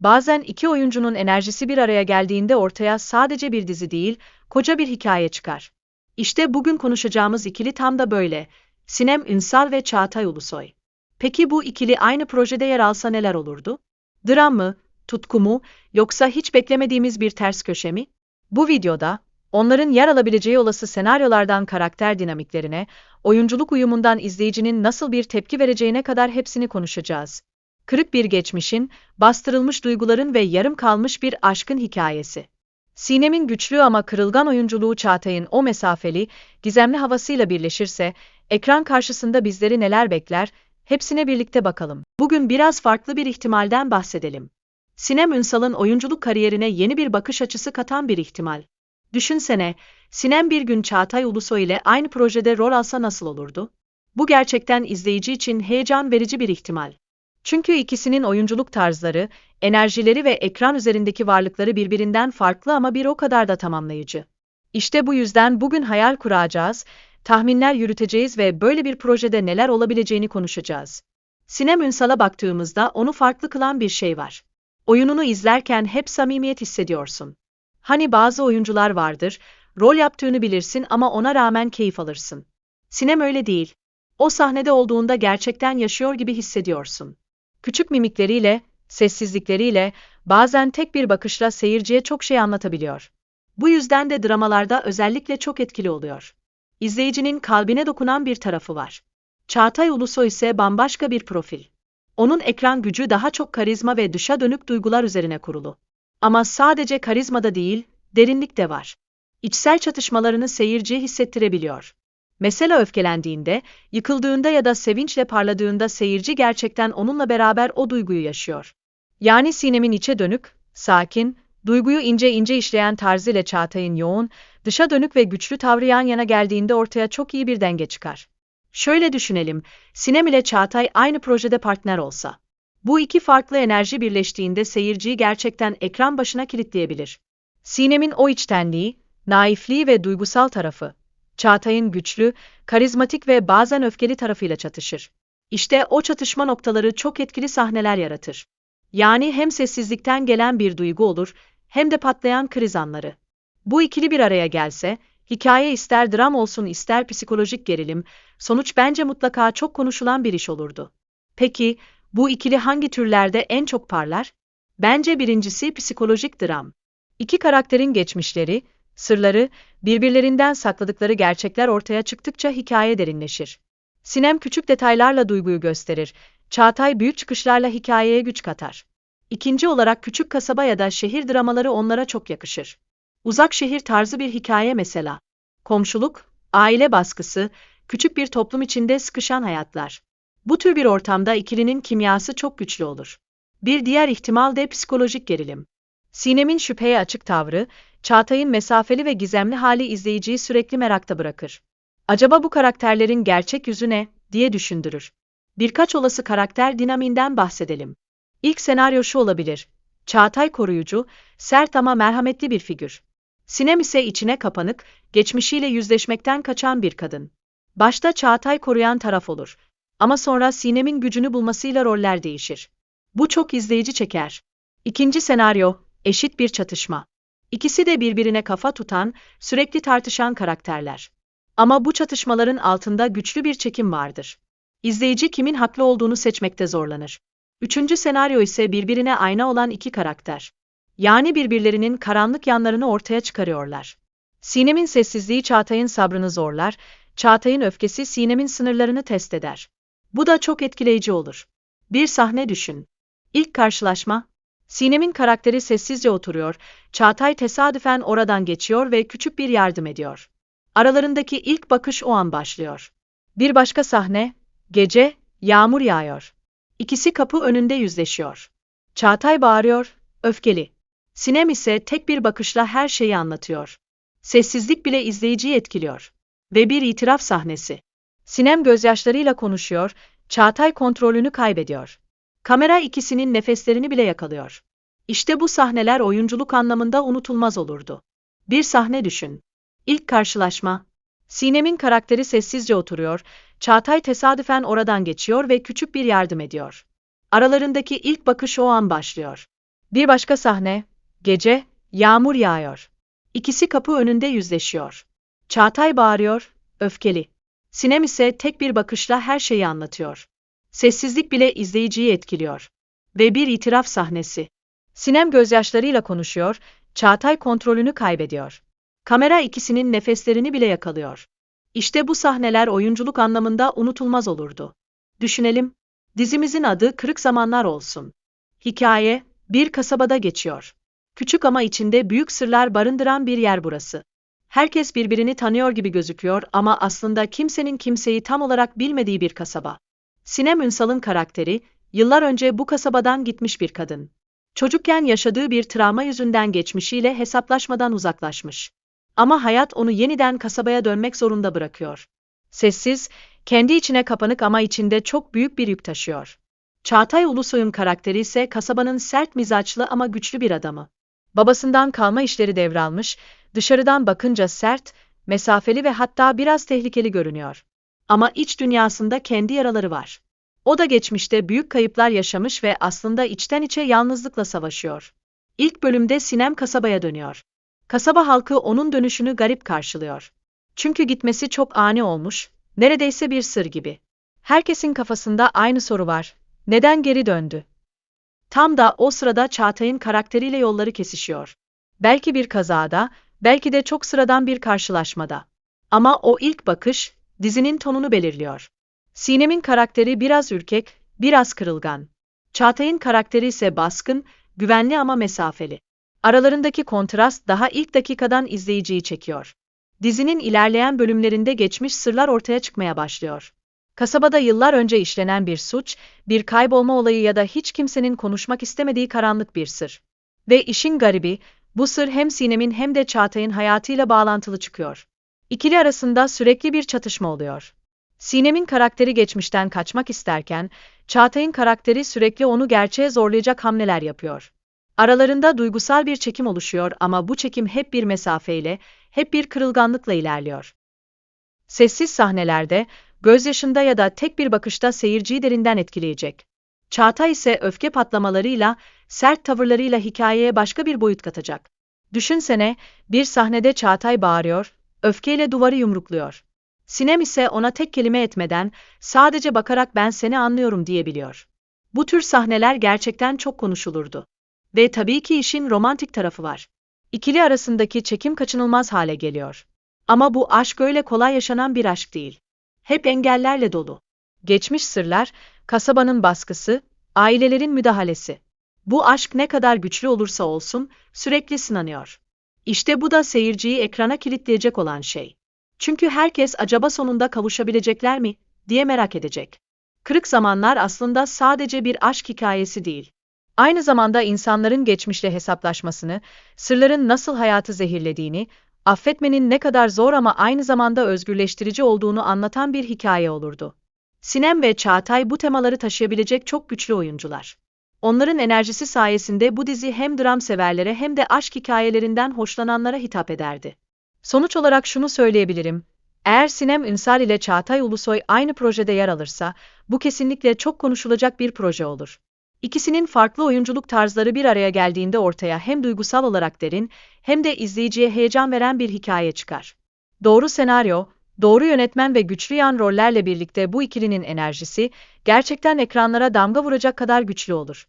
Bazen iki oyuncunun enerjisi bir araya geldiğinde ortaya sadece bir dizi değil, koca bir hikaye çıkar. İşte bugün konuşacağımız ikili tam da böyle. Sinem Ünsal ve Çağatay Ulusoy. Peki bu ikili aynı projede yer alsa neler olurdu? Dram mı, tutku mu, yoksa hiç beklemediğimiz bir ters köşe mi? Bu videoda, onların yer alabileceği olası senaryolardan karakter dinamiklerine, oyunculuk uyumundan izleyicinin nasıl bir tepki vereceğine kadar hepsini konuşacağız. Kırık bir geçmişin, bastırılmış duyguların ve yarım kalmış bir aşkın hikayesi. Sinem'in güçlü ama kırılgan oyunculuğu Çağatay'ın o mesafeli, gizemli havasıyla birleşirse, ekran karşısında bizleri neler bekler, hepsine birlikte bakalım. Bugün biraz farklı bir ihtimalden bahsedelim. Sinem Ünsal'ın oyunculuk kariyerine yeni bir bakış açısı katan bir ihtimal. Düşünsene, Sinem bir gün Çağatay Ulusoy ile aynı projede rol alsa nasıl olurdu? Bu gerçekten izleyici için heyecan verici bir ihtimal. Çünkü ikisinin oyunculuk tarzları, enerjileri ve ekran üzerindeki varlıkları birbirinden farklı ama bir o kadar da tamamlayıcı. İşte bu yüzden bugün hayal kuracağız, tahminler yürüteceğiz ve böyle bir projede neler olabileceğini konuşacağız. Sinem Ünsal'a baktığımızda onu farklı kılan bir şey var. Oyununu izlerken hep samimiyet hissediyorsun. Hani bazı oyuncular vardır, rol yaptığını bilirsin ama ona rağmen keyif alırsın. Sinem öyle değil. O sahnede olduğunda gerçekten yaşıyor gibi hissediyorsun. Küçük mimikleriyle, sessizlikleriyle, bazen tek bir bakışla seyirciye çok şey anlatabiliyor. Bu yüzden de dramalarda özellikle çok etkili oluyor. İzleyicinin kalbine dokunan bir tarafı var. Çağatay Ulusoy ise bambaşka bir profil. Onun ekran gücü daha çok karizma ve dışa dönük duygular üzerine kurulu. Ama sadece karizmada değil, derinlik de var. İçsel çatışmalarını seyirciye hissettirebiliyor. Mesela öfkelendiğinde, yıkıldığında ya da sevinçle parladığında seyirci gerçekten onunla beraber o duyguyu yaşıyor. Yani Sinem'in içe dönük, sakin, duyguyu ince ince işleyen tarzıyla Çağatay'ın yoğun, dışa dönük ve güçlü tavrı yan yana geldiğinde ortaya çok iyi bir denge çıkar. Şöyle düşünelim, Sinem ile Çağatay aynı projede partner olsa. Bu iki farklı enerji birleştiğinde seyirciyi gerçekten ekran başına kilitleyebilir. Sinem'in o içtenliği, naifliği ve duygusal tarafı, Çağatay'ın güçlü, karizmatik ve bazen öfkeli tarafıyla çatışır. İşte o çatışma noktaları çok etkili sahneler yaratır. Yani hem sessizlikten gelen bir duygu olur, hem de patlayan kriz anları. Bu ikili bir araya gelse, hikaye ister dram olsun ister psikolojik gerilim, sonuç bence mutlaka çok konuşulan bir iş olurdu. Peki, bu ikili hangi türlerde en çok parlar? Bence birincisi psikolojik dram. İki karakterin geçmişleri, sırları, birbirlerinden sakladıkları gerçekler ortaya çıktıkça hikaye derinleşir. Sinem küçük detaylarla duyguyu gösterir, Çağatay büyük çıkışlarla hikayeye güç katar. İkinci olarak küçük kasaba ya da şehir dramaları onlara çok yakışır. Uzak şehir tarzı bir hikaye mesela. Komşuluk, aile baskısı, küçük bir toplum içinde sıkışan hayatlar. Bu tür bir ortamda ikilinin kimyası çok güçlü olur. Bir diğer ihtimal de psikolojik gerilim. Sinem'in şüpheye açık tavrı, Çağatay'ın mesafeli ve gizemli hali izleyiciyi sürekli merakta bırakır. Acaba bu karakterlerin gerçek yüzü ne, diye düşündürür. Birkaç olası karakter dinaminden bahsedelim. İlk senaryo şu olabilir. Çağatay koruyucu, sert ama merhametli bir figür. Sinem ise içine kapanık, geçmişiyle yüzleşmekten kaçan bir kadın. Başta Çağatay koruyan taraf olur. Ama sonra Sinem'in gücünü bulmasıyla roller değişir. Bu çok izleyici çeker. İkinci senaryo, eşit bir çatışma. İkisi de birbirine kafa tutan, sürekli tartışan karakterler. Ama bu çatışmaların altında güçlü bir çekim vardır. İzleyici kimin haklı olduğunu seçmekte zorlanır. Üçüncü senaryo ise birbirine ayna olan iki karakter. Yani birbirlerinin karanlık yanlarını ortaya çıkarıyorlar. Sinem'in sessizliği Çağatay'ın sabrını zorlar, Çağatay'ın öfkesi Sinem'in sınırlarını test eder. Bu da çok etkileyici olur. Bir sahne düşün. İlk karşılaşma, Sinem'in karakteri sessizce oturuyor, Çağatay tesadüfen oradan geçiyor ve küçük bir yardım ediyor. Aralarındaki ilk bakış o an başlıyor. Bir başka sahne, gece, yağmur yağıyor. İkisi kapı önünde yüzleşiyor. Çağatay bağırıyor, öfkeli. Sinem ise tek bir bakışla her şeyi anlatıyor. Sessizlik bile izleyiciyi etkiliyor. Ve bir itiraf sahnesi. Sinem gözyaşlarıyla konuşuyor, Çağatay kontrolünü kaybediyor. Kamera ikisinin nefeslerini bile yakalıyor. İşte bu sahneler oyunculuk anlamında unutulmaz olurdu. Bir sahne düşün. İlk karşılaşma. Sinem'in karakteri sessizce oturuyor, Çağatay tesadüfen oradan geçiyor ve küçük bir yardım ediyor. Aralarındaki ilk bakış o an başlıyor. Bir başka sahne, gece, yağmur yağıyor. İkisi kapı önünde yüzleşiyor. Çağatay bağırıyor, öfkeli. Sinem ise tek bir bakışla her şeyi anlatıyor. Sessizlik bile izleyiciyi etkiliyor. Ve bir itiraf sahnesi. Sinem gözyaşlarıyla konuşuyor, Çağatay kontrolünü kaybediyor. Kamera ikisinin nefeslerini bile yakalıyor. İşte bu sahneler oyunculuk anlamında unutulmaz olurdu. Düşünelim, dizimizin adı Kırık Zamanlar olsun. Hikaye, bir kasabada geçiyor. Küçük ama içinde büyük sırlar barındıran bir yer burası. Herkes birbirini tanıyor gibi gözüküyor ama aslında kimsenin kimseyi tam olarak bilmediği bir kasaba. Sinem Ünsal'ın karakteri, yıllar önce bu kasabadan gitmiş bir kadın. Çocukken yaşadığı bir travma yüzünden geçmişiyle hesaplaşmadan uzaklaşmış. Ama hayat onu yeniden kasabaya dönmek zorunda bırakıyor. Sessiz, kendi içine kapanık ama içinde çok büyük bir yük taşıyor. Çağatay Ulusoy'un karakteri ise kasabanın sert mizaçlı ama güçlü bir adamı. Babasından kalma işleri devralmış, dışarıdan bakınca sert, mesafeli ve hatta biraz tehlikeli görünüyor. Ama iç dünyasında kendi yaraları var. O da geçmişte büyük kayıplar yaşamış ve aslında içten içe yalnızlıkla savaşıyor. İlk bölümde Sinem kasabaya dönüyor. Kasaba halkı onun dönüşünü garip karşılıyor. Çünkü gitmesi çok ani olmuş, neredeyse bir sır gibi. Herkesin kafasında aynı soru var. Neden geri döndü? Tam da o sırada Çağatay'ın karakteriyle yolları kesişiyor. Belki bir kazada, belki de çok sıradan bir karşılaşmada. Ama o ilk bakış, dizinin tonunu belirliyor. Sinem'in karakteri biraz ürkek, biraz kırılgan. Çağatay'ın karakteri ise baskın, güvenli ama mesafeli. Aralarındaki kontrast daha ilk dakikadan izleyiciyi çekiyor. Dizinin ilerleyen bölümlerinde geçmiş sırlar ortaya çıkmaya başlıyor. Kasabada yıllar önce işlenen bir suç, bir kaybolma olayı ya da hiç kimsenin konuşmak istemediği karanlık bir sır. Ve işin garibi, bu sır hem Sinem'in hem de Çağatay'ın hayatıyla bağlantılı çıkıyor. İkili arasında sürekli bir çatışma oluyor. Sinem'in karakteri geçmişten kaçmak isterken, Çağatay'ın karakteri sürekli onu gerçeğe zorlayacak hamleler yapıyor. Aralarında duygusal bir çekim oluşuyor ama bu çekim hep bir mesafeyle, hep bir kırılganlıkla ilerliyor. Sessiz sahnelerde, gözyaşında ya da tek bir bakışta seyirciyi derinden etkileyecek. Çağatay ise öfke patlamalarıyla, sert tavırlarıyla hikayeye başka bir boyut katacak. Düşünsene, bir sahnede Çağatay bağırıyor, öfkeyle duvarı yumrukluyor. Sinem ise ona tek kelime etmeden, sadece bakarak ben seni anlıyorum diyebiliyor. Bu tür sahneler gerçekten çok konuşulurdu. Ve tabii ki işin romantik tarafı var. İkili arasındaki çekim kaçınılmaz hale geliyor. Ama bu aşk öyle kolay yaşanan bir aşk değil. Hep engellerle dolu. Geçmiş sırlar, kasabanın baskısı, ailelerin müdahalesi. Bu aşk ne kadar güçlü olursa olsun sürekli sınanıyor. İşte bu da seyirciyi ekrana kilitleyecek olan şey. Çünkü herkes acaba sonunda kavuşabilecekler mi diye merak edecek. Kırık zamanlar aslında sadece bir aşk hikayesi değil. Aynı zamanda insanların geçmişle hesaplaşmasını, sırların nasıl hayatı zehirlediğini, affetmenin ne kadar zor ama aynı zamanda özgürleştirici olduğunu anlatan bir hikaye olurdu. Sinem ve Çağatay bu temaları taşıyabilecek çok güçlü oyuncular. Onların enerjisi sayesinde bu dizi hem dram severlere hem de aşk hikayelerinden hoşlananlara hitap ederdi. Sonuç olarak şunu söyleyebilirim. Eğer Sinem Ünsal ile Çağatay Ulusoy aynı projede yer alırsa, bu kesinlikle çok konuşulacak bir proje olur. İkisinin farklı oyunculuk tarzları bir araya geldiğinde ortaya hem duygusal olarak derin, hem de izleyiciye heyecan veren bir hikaye çıkar. Doğru senaryo, doğru yönetmen ve güçlü yan rollerle birlikte bu ikilinin enerjisi, gerçekten ekranlara damga vuracak kadar güçlü olur.